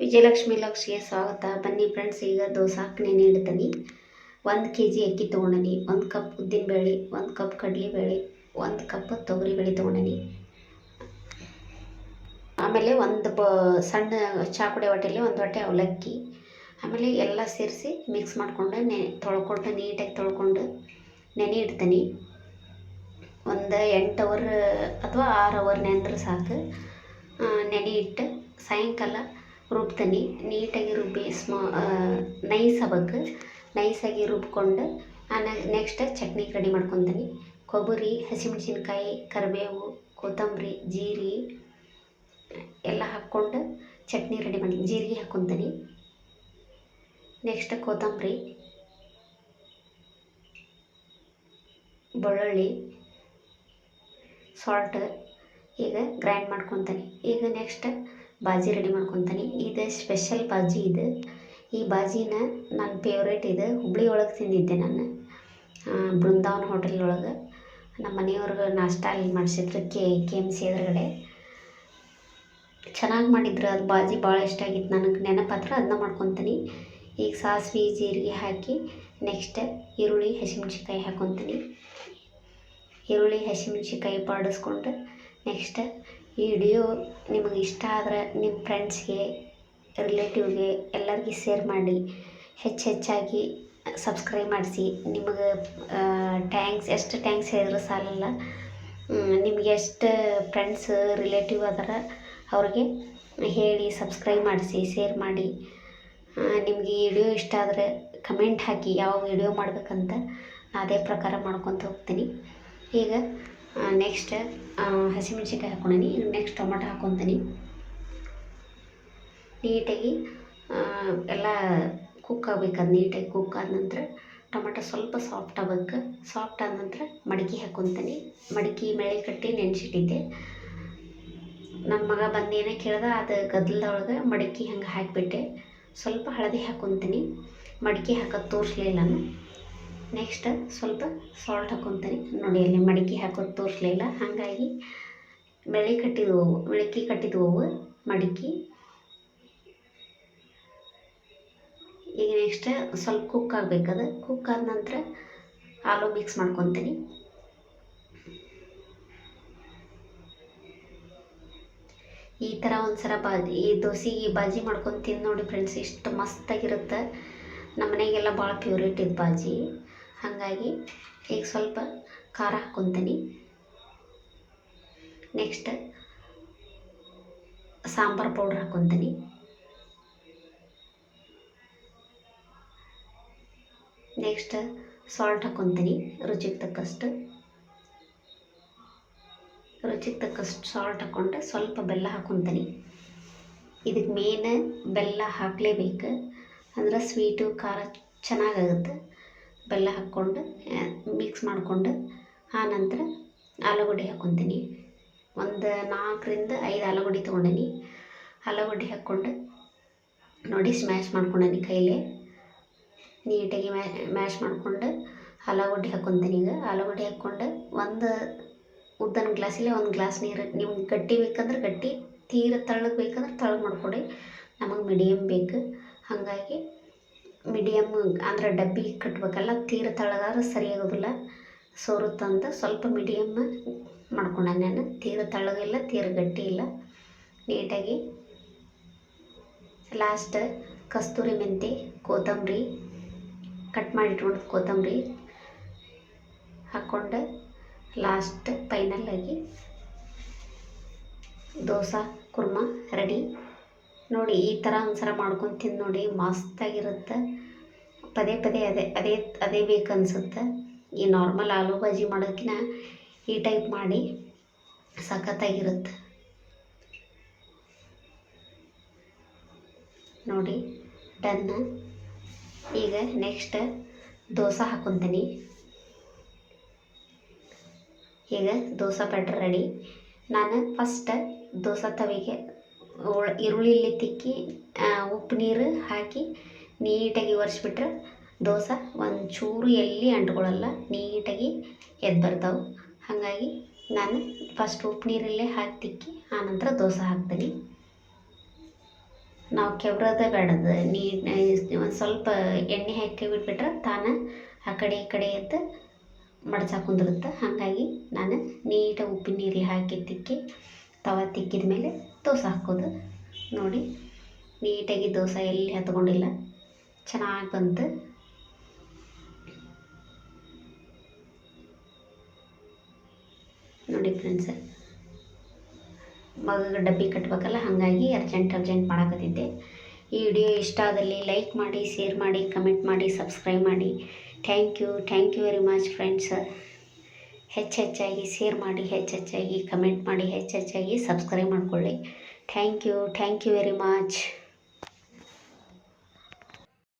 ವಿಜಯಲಕ್ಷ್ಮಿ ಲಕ್ಷ್ಮಿಗೆ ಸ್ವಾಗತ ಬನ್ನಿ ಫ್ರೆಂಡ್ಸ್ ಈಗ ದೋಸಾಕ್ ನೆನೆ ಇಡ್ತೀನಿ. ಒಂದು ಕೆ ಜಿ ಅಕ್ಕಿ ತೊಗೊಂಡನಿ, ಒಂದು ಕಪ್ ಉದ್ದಿನಬೇಳೆ, ಒಂದು ಕಪ್ ಕಡಲೆಬೇಳೆ, ಒಂದು ಕಪ್ ತೊಗರಿಬೇಳೆ ತೊಗೊಂಡನಿ. ಆಮೇಲೆ ಒಂದು ಬ, ಸಣ್ಣ ಚಾಪುಡಿ ಹೊಟ್ಟೆಯಲ್ಲಿ ಒಂದು ಹೊಟ್ಟೆ ಅವಲಕ್ಕಿ. ಆಮೇಲೆ ಎಲ್ಲ ಸೇರಿಸಿ ಮಿಕ್ಸ್ ಮಾಡಿಕೊಂಡು ನೆ ತೊಳ್ಕೊಂಡು ನೀಟಾಗಿ ತೊಳ್ಕೊಂಡು ನೆನೆ ಇಡ್ತೀನಿ. ಒಂದು ಎಂಟು ಅವರ್ ಅಥವಾ ಆರು ಅವರ್ ನೆಂದ್ರೆ ಸಾಕು. ನೆನೆ ಇಟ್ಟು ಸಾಯಂಕಾಲ ರುಬ್ತೀನಿ ನೀಟಾಗಿ ರುಬ್ಬಿ ಸ್ಮಾ ನೈಸ್ ಆಗ್ಬೇಕು ನೈಸಾಗಿ ರುಬ್ಕೊಂಡು ಆಮೇಲೆ ನೆಕ್ಸ್ಟ್ ಚಟ್ನಿ ರೆಡಿ ಮಾಡ್ಕೊತೀನಿ. ಕೊಬ್ಬರಿ, ಹಸಿಮೆಣ್ಸಿನ್ಕಾಯಿ, ಕರಿಬೇವು, ಕೊತ್ತಂಬರಿ ಜೀರಿಗೆ ಎಲ್ಲ ಹಾಕ್ಕೊಂಡು ಚಟ್ನಿ ರೆಡಿ ಮಾಡಿ ಜೀರಿಗೆ ಹಾಕ್ಕೊತೀನಿ. ನೆಕ್ಸ್ಟ್ ಕೊತ್ತಂಬರಿ, ಬೆಳ್ಳುಳ್ಳಿ ಸಾಲ್ಟ್ ಈಗ ಗ್ರೈಂಡ್ ಮಾಡ್ಕೊತೀನಿ. ಈಗ ನೆಕ್ಸ್ಟ್ ಬಾಜಿ ರೆಡಿ ಮಾಡ್ಕೊತೀನಿ. ಇದು ಸ್ಪೆಷಲ್ ಬಾಜಿ ಇದು. ಈ ಬಾಜಿನ ನನ್ನ ಫೇವ್ರೇಟ್ ಇದು. ಹುಬ್ಳಿ ಒಳಗೆ ತಿಂದಿದ್ದೆ ನಾನು. ಬೃಂದಾವನ್ ಹೋಟೆಲ್ ಒಳಗೆ. ನಮ್ಮ ಮನೆಯವ್ರಿಗೆ ನಾಷ್ಟ ಅಲ್ಲಿ ಮಾಡಿಸಿದ್ರು ಕೆ ಕೆ ಎಂ ಸಿ ಎದುರುಗಡೆ. ಚೆನ್ನಾಗಿ ಮಾಡಿದ್ರು. ಅದು ಬಾಜಿ ಭಾಳ ಇಷ್ಟ ಆಗಿತ್ತು ನನಗೆ. ನೆನಪತ್ರ ಅದನ್ನ ಮಾಡ್ಕೊತೀನಿ. ಈಗ ಸಾಸಿವೆ, ಜೀರಿಗೆ ಹಾಕಿ ನೆಕ್ಸ್ಟ್ ಈರುಳ್ಳಿ ಹಸಿಮೆಣ್ಸಿಕಾಯಿ ಹಾಕೊತೀನಿ. ಈರುಳ್ಳಿ ಹಸಿಮೆಣ್ಸಿಕಾಯಿ ಬಾಡಿಸ್ಕೊಂಡು ನೆಕ್ಸ್ಟ್ ಈ ವಿಡಿಯೋ ನಿಮಗೆ ಇಷ್ಟ ಆದ್ರೆ ನಿಮ್ಮ ಫ್ರೆಂಡ್ಸ್ಗೆ ರಿಲೇಟಿವ್ಗೆ ಎಲ್ಲರಿಗೂ ಶೇರ್ ಮಾಡಿ. ಹೆಚ್ಚು ಹೆಚ್ಚಾಗಿ ಸಬ್ಸ್ಕ್ರೈಬ್ ಮಾಡಿಸಿ. ನಿಮಗೆ ಟ್ಯಾಂಕ್ಸ್ ಎಷ್ಟು ಟ್ಯಾಂಕ್ಸ್ ಹೇಳಿದ್ರು ಸಾಲಲ್ಲ. ನಿಮ್ಗೆ ಎಷ್ಟು ಫ್ರೆಂಡ್ಸ್ ರಿಲೇಟಿವ್ ಅದಾರ ಅವ್ರಿಗೆ ಹೇಳಿ ಸಬ್ಸ್ಕ್ರೈಬ್ ಮಾಡಿಸಿ ಶೇರ್ ಮಾಡಿ. ನಿಮಗೆ ಈ ವಿಡಿಯೋ ಇಷ್ಟ ಆದರೆ ಕಮೆಂಟ್ ಹಾಕಿ ಯಾವ ವಿಡಿಯೋ ಮಾಡಬೇಕಂತ ಅದೇ ಪ್ರಕಾರ ಮಾಡ್ಕೊತ ಹೋಗ್ತೀನಿ. ಈಗ ನೆಕ್ಸ್ಟ್ ಹಸಿಮೆಣ್ಸಿನ್ಕಾಯಿ ಹಾಕ್ಕೊಂಡೀನಿ ಈಗ ನೆಕ್ಸ್ಟ್ ಟೊಮೆಟೊ ಹಾಕ್ಕೊತೀನಿ ನೀಟಾಗಿ ಎಲ್ಲ ಕುಕ್ ಆಗ್ಬೇಕು. ಅದು ನೀಟಾಗಿ ಕುಕ್ ಆದ ನಂತರ ಟೊಮೆಟೊ ಸ್ವಲ್ಪ ಸಾಫ್ಟ್ ಆಗ್ಬೇಕು. ಸಾಫ್ಟ್ ಆದ ನಂತರ ಮಡಕೆ ಹಾಕ್ಕೊತೀನಿ ಮಡಕೆ ಮೇಳೆ ಕಟ್ಟಿ ನೆನೆಸಿಟ್ಟಿದ್ದೆ. ನನ್ನ ಮಗ ಬಂದೇನೆ ಕೇಳ್ದ, ಅದು ಗದ್ದಲದೊಳಗೆ ಮಡಕೆ ಹಂಗೆ ಹಾಕಿಬಿಟ್ಟೆ. ಸ್ವಲ್ಪ ಹಳದಿ ಹಾಕ್ಕೊತೀನಿ ಮಡಕೆ ಹಾಕೋದು ತೋರಿಸ್ಲಿಲ್ಲ ನಾನು. ನೆಕ್ಸ್ಟ್ ಸ್ವಲ್ಪ ಸಾಲ್ಟ್ ಹಾಕ್ಕೊತೀನಿ ನೋಡಿ ಅಲ್ಲಿ ಮಡಿಕೆ ಹಾಕೋದು ತೋರಿಸ್ಲಿಲ್ಲ. ಹಾಗಾಗಿ ಬೆಳೆ ಕಟ್ಟಿದ್ವು ಬೆಳಕಿ ಕಟ್ಟಿದ್ವು ಮಡಿಕೆ. ಈಗ ನೆಕ್ಸ್ಟ್ ಸ್ವಲ್ಪ ಕುಕ್ ಆಗಬೇಕದು ಕುಕ್ ಆದ ನಂತರ ಆಲೂ ಮಿಕ್ಸ್ ಮಾಡ್ಕೊತೀನಿ. ಈ ಥರ ಒಂದು ಸಲ ಬಾಜಿ, ಈ ದೋಸೆಗೆ ಬಾಜಿ ಮಾಡ್ಕೊಂಡು ತಿಂದು ನೋಡಿ ಫ್ರೆಂಡ್ಸ್ ಇಷ್ಟು ಮಸ್ತಾಗಿರುತ್ತೆ. ನಮ್ಮ ಮನೆಗೆಲ್ಲ ಭಾಳ ಫೇವ್ರೇಟ್ ಇದು ಬಾಜಿ. ಹಾಗಾಗಿ ಈಗ ಸ್ವಲ್ಪ ಖಾರ ಹಾಕ್ಕೊತೀನಿ ನೆಕ್ಸ್ಟ್ ಸಾಂಬಾರು ಪೌಡ್ರ್ ಹಾಕ್ಕೊತೀನಿ ನೆಕ್ಸ್ಟ್ ಸಾಲ್ಟ್ ಹಾಕ್ಕೊತೀನಿ ರುಚಿಗೆ ತಕ್ಕಷ್ಟು. ರುಚಿಗೆ ತಕ್ಕಷ್ಟು ಸಾಲ್ಟ್ ಹಾಕ್ಕೊಂಡ್ರೆ ಸ್ವಲ್ಪ ಬೆಲ್ಲ ಹಾಕ್ಕೊತೀನಿ ಇದಕ್ಕೆ ಮೇನ್ ಬೆಲ್ಲ ಹಾಕಲೇಬೇಕು. ಅಂದ್ರೆ ಸ್ವೀಟು ಖಾರ ಚೆನ್ನಾಗಾಗುತ್ತೆ. ಬೆಲ್ಲ ಹಾಕ್ಕೊಂಡು ಮಿಕ್ಸ್ ಮಾಡಿಕೊಂಡು ಆನಂತರ ಆಲೂಗಡ್ಡೆ ಹಾಕ್ಕೊತೀನಿ ಒಂದು ನಾಲ್ಕರಿಂದ ಐದು ಆಲೂಗಡ್ಡೆ ತೊಗೊಂಡೀನಿ. ಆಲೂಗಡ್ಡೆ ಹಾಕ್ಕೊಂಡು ನೋಡಿ ಸ್ಮ್ಯಾಶ್ ಮಾಡ್ಕೊಂಡೀನಿ ಕೈಲೇ. ನೀಟಾಗಿ ಮ್ಯಾಶ್ ಮಾಡ್ಕೊಂಡು ಆಲೂಗಡ್ಡೆ ಹಾಕ್ಕೊತೀನಿ ಈಗ. ಆಲೂಗಡ್ಡೆ ಹಾಕ್ಕೊಂಡು ಒಂದು ಉದ್ದನ ಗ್ಲಾಸಲ್ಲಿ ಒಂದು ಗ್ಲಾಸ್ ನೀರು ನಿಮ್ಗೆ ಗಟ್ಟಿ ಬೇಕಂದ್ರೆ ಗಟ್ಟಿ, ತೀರ ತಳ್ಳಗೆ ಬೇಕಂದ್ರೆ ತಳ್ಳಗೆ ಮಾಡ್ಕೊಡಿ. ನಮಗೆ ಮೀಡಿಯಮ್ ಬೇಕು. ಹಾಗಾಗಿ ಮೀಡಿಯಮ್ ಅಂದ್ರೆ ಡಬ್ಬಿ ಕಟ್ಟಬೇಕಲ್ಲ ತೀರ ತಳಗಾದ್ರೆ ಸರಿಯಾಗೋದಿಲ್ಲ ಸೋರುತ್ತಂತ ಸ್ವಲ್ಪ ಮೀಡಿಯಮ್ ಮಾಡ್ಕೊಂಡೆ ನಾನು. ತೀರ ತಳಗಿಲ್ಲ ತೀರ ಗಟ್ಟಿ ಇಲ್ಲ. ನೀಟಾಗಿ ಲಾಸ್ಟ್ ಕಸ್ತೂರಿ ಮೆಂತೆ, ಕೊತ್ತಂಬರಿ ಕಟ್ ಮಾಡಿಟ್ಕೊಂಡು ಕೊತ್ತಂಬರಿ. ಹಾಕ್ಕೊಂಡು ಲಾಸ್ಟ್ ಫೈನಲ್ಲಾಗಿ ದೋಸೆ, ಕುರ್ಮ ರೆಡಿ ನೋಡಿ ಈ ಥರ ಒಂದ್ಸಲ ಮಾಡ್ಕೊಂಡು ತಿಂದು ನೋಡಿ ಮಸ್ತಾಗಿರುತ್ತೆ. ಪದೇ ಪದೇ ಅದೇ ಅದೇ ಅದೇ ಬೇಕು ಅನ್ಸುತ್ತೆ ಈ ನಾರ್ಮಲ್ ಆಲೂ ಬಾಜಿ ಮಾಡೋಕ್ಕಿಂತ ಈ ಟೈಪ್ ಮಾಡಿ ಸಖತ್ತಾಗಿರುತ್ತೆ. ನೋಡಿ ಡನ್ ಈಗ ನೆಕ್ಸ್ಟ್ ದೋಸೆ ಹಾಕೊತೀನಿ. ಈಗ ದೋಸೆ ಬ್ಯಾಟ್ರ್ ರೆಡಿ ನಾನು ಫಸ್ಟ್ ದೋಸೆ ತವಿಗೆ ಈರುಳ್ಳಿಲಿ ತಿಕ್ಕಿ ಉಪ್ಪು ನೀರು ಹಾಕಿ ನೀಟಾಗಿ ಒರೆಸ್ಬಿಟ್ರೆ ದೋಸೆ ಒಂಚೂರು ಎಲ್ಲಿ ಅಂಟ್ಕೊಳ್ಳಲ್ಲ, ನೀಟಾಗಿ ಎದ್ದು ಬರ್ತಾವೆ ಹಾಗಾಗಿ ನಾನು ಫಸ್ಟ್ ಉಪ್ಪು ನೀರಲ್ಲೇ ಹಾಕಿ ತಿಕ್ಕಿ, ಆನಂತರ ದೋಸೆ ಹಾಕ್ತೀನಿ. ನಾವು ಕೆಬ್ರದ ಬೇಡದು ನೀಟ್ ಒಂದು ಸ್ವಲ್ಪ ಎಣ್ಣೆ ಹಾಕಿ ಬಿಟ್ಬಿಟ್ರೆ ತಾನು ಆ ಕಡೆ ಈ ಕಡೆ ಎದ್ದು ಮಡ್ಚಾಕ ಕುಂದಿರುತ್ತೆ. ಹಾಗಾಗಿ ನಾನು ನೀಟಾಗಿ ಉಪ್ಪಿನ ನೀರಲ್ಲಿ ಹಾಕಿ ತಿಕ್ಕಿ, ತವ ತಿಕ್ಕಿದ ಮೇಲೆ ದೋಸೆ ಹಾಕೋದು. ನೋಡಿ, ನೀಟಾಗಿ ದೋಸೆ ಎಲ್ಲಿ ಹತ್ಕೊಂಡಿಲ್ಲ. ಚೆನ್ನಾಗಿ ಬಂತು ನೋಡಿ ಫ್ರೆಂಡ್ಸ್ ಮಗಗೆ ಡಬ್ಬಿ ಕಟ್ಬೇಕಲ್ಲ, ಹಾಗಾಗಿ ಅರ್ಜೆಂಟ್ ಅರ್ಜೆಂಟ್ ಮಾಡಕತ್ತಿದ್ದೆ. ಈ ವಿಡಿಯೋ ಇಷ್ಟ ಆದಲ್ಲಿ ಲೈಕ್ ಮಾಡಿ ಶೇರ್ ಮಾಡಿ ಕಮೆಂಟ್ ಮಾಡಿ ಸಬ್ಸ್ಕ್ರೈಬ್ ಮಾಡಿ. Thank you thank you very much friends ಹೆಚ್ಚೆಚ್ಚಾಗಿ share ಮಾಡಿ ಹೆಚ್ಚೆಚ್ಚಾಗಿ ಕಮೆಂಟ್ ಮಾಡಿ ಹೆಚ್ಚೆಚ್ಚಾಗಿ ಸಬ್ಸ್ಕ್ರೈಬ್ ಮಾಡಿಕೊಳ್ಳಿ. Thank you thank you very much